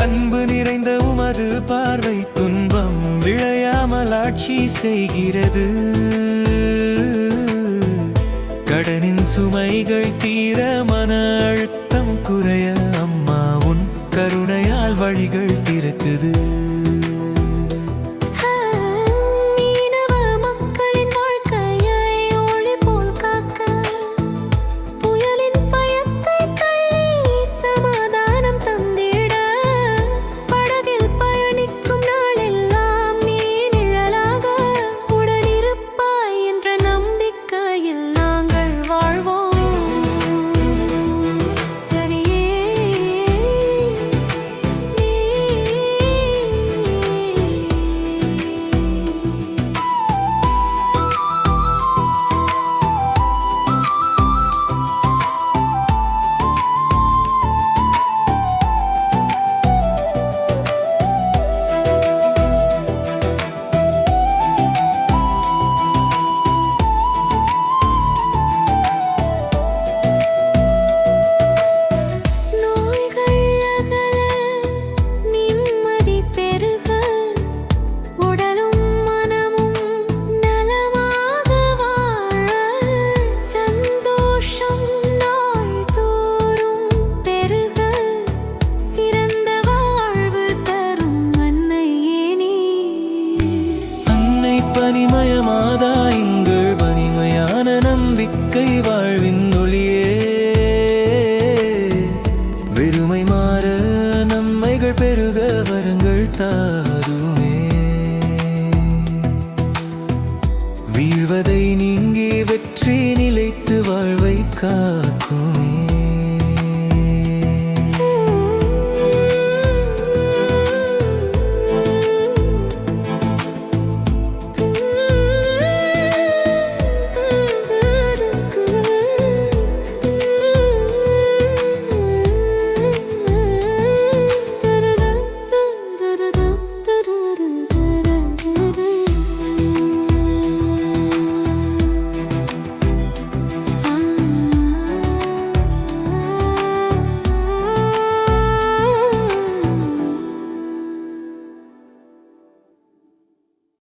அன்பு நிறைந்த உமது பார்வை துன்பம் விழையாமல் ஆட்சி செய்கிறது. கடனின் சுமைகள் தீர மன அழுத்தம் குறைய அம்மா உன் கருணையால் வழிகள் திறக்குது. நம்பிக்கை வாழ்வின் ஒளியே. வெறுமை மாற நன்மைகள் பெருக வரங்கள் தாருமே. வீழ்வதை நீங்கி வெற்றி நிலைத்து வாழ்வை காக்கும்.